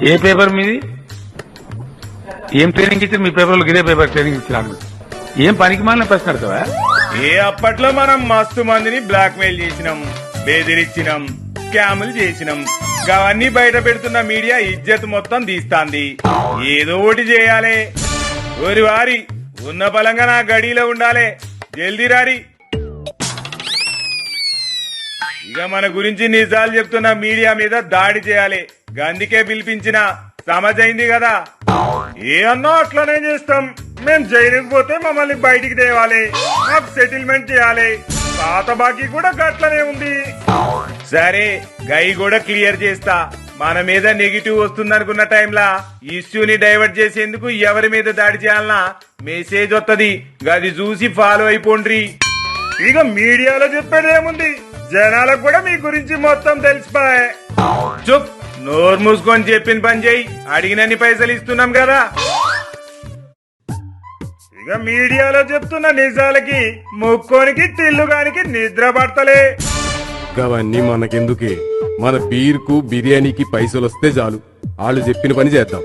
ఏ paper మీది? ఏం training ఇచ్చారు? మీ పేపర్లో ఇదే పేపర్ ట్రైనింగ్ ఇచ్చినాను ఏం పనికి మాలిన ప్రశ్న అడతావా ఏ అప్పట్లో మనం మస్తు మందిని బ్లాక్ మెయిల్ చేసినాం బెదిరించినాం స్కాములు చేసినాం. అవన్నీ బయట పెడుతున్న మీడియా ఇజ్జత్ మొత్తం తీస్తాంది. ఏదో ఒకటి చేయాలి. ఓరి వారి ఉన్న బలంగా నా గడిలో ఉండాలి. జల్దీ రారి. ఇక మన గురించి నిజాలు చెప్తున్న మీడియా మీద దాడి చేయాలి. గందికే పిలిపించిన సమజైంది కదా. ఏ అన్నా అట్లనే చేస్తాం. మేము జైలుకి పోతే మమ్మల్ని బయటికి తేవాలి. మాకు సెటిల్మెంట్ చేయాలి. పాత బాకీ కూడా గట్లనే ఉంది. సరే గై కూడా క్లియర్ చేస్తా. మన మీద నెగిటివ్ వస్తుందనుకున్న టైంలా ఇష్యూని డైవర్ట్ చేసేందుకు ఎవరి మీద దాడి చేయాలన్నా మెసేజ్ వత్తది. గది చూసి ఫాలో అయిపోండ్రి. ఇక మీడియాలో చెప్పేది ఏముంది జనాలకు కూడా మీ గురించి మొత్తం తెలిసిపోయే. చుప్. నోరు మూసుకొని చెప్పిన పని చేయి. అడిగినన్ని పైసలు ఇస్తున్నాం కదా. ఇక మీడియాలో చెప్తున్న నిజాలకి ముక్కోనికి తిల్లుగానికి నిద్ర పడతలే. అవన్నీ మనకెందుకే? మన బీర్కు బిర్యానీకి పైసలు వస్తే చాలు. వాళ్ళు చెప్పిన పని చేద్దాం.